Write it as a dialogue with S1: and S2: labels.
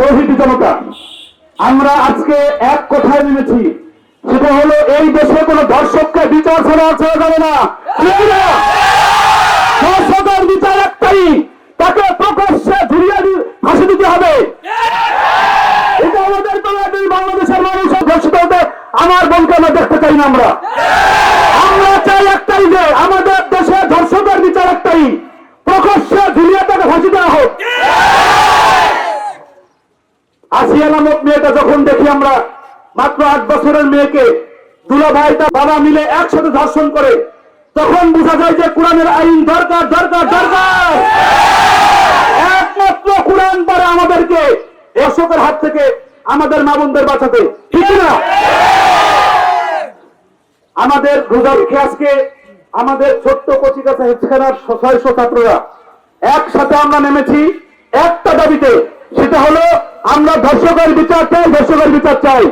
S1: তৌহিদি জনতা। আমরা আজকে এক কথায় নেমেছি। সেটা হলো, এই দেশে কোনো দর্শককে বিচার ছাড়া ছেড়ে যাবে না। দর্শকের বিচার একটাই, তাকে প্রকাশ্যে ঝুলিয়ে ফাঁসি দিতে হবে। এটা আমাদের বাংলাদেশ বাংলাদেশের মানুষের ঘোষিত হতে আমার বোনকে আমরা দেখতে চাই না আমরা। আমরা চাই একটাই যে আমাদের দেশে ধর্ষকের বিচার একটাই প্রকাশ্যে ঝুলিয়ে তাকে ফাঁসি দেওয়া হোক আসিয়া নামক মেয়েটা যখন দেখি আমরা মাত্র আট বছরের মেয়েকে, দুলা ভাই তার বাবা মিলে একসাথে ধর্ষণ করে, তখন বোঝা যায় যে কোরআনের আইন দরকার দরকার দরকার। একমাত্র কোরআন পারে আমাদেরকে অশোকের হাত থেকে আমাদের মা বোনদের বাঁচাতে। ঠিক না আমাদের রোজা রেখে আজকে আমাদের ছোট্ট কচিকাছা হেফখানার ছয়শো ছাত্ররা একসাথে আমরা নেমেছি, একটা দাবিতে আমরা ধর্ষকের বিচার চাই ধর্ষকের বিচার চাই।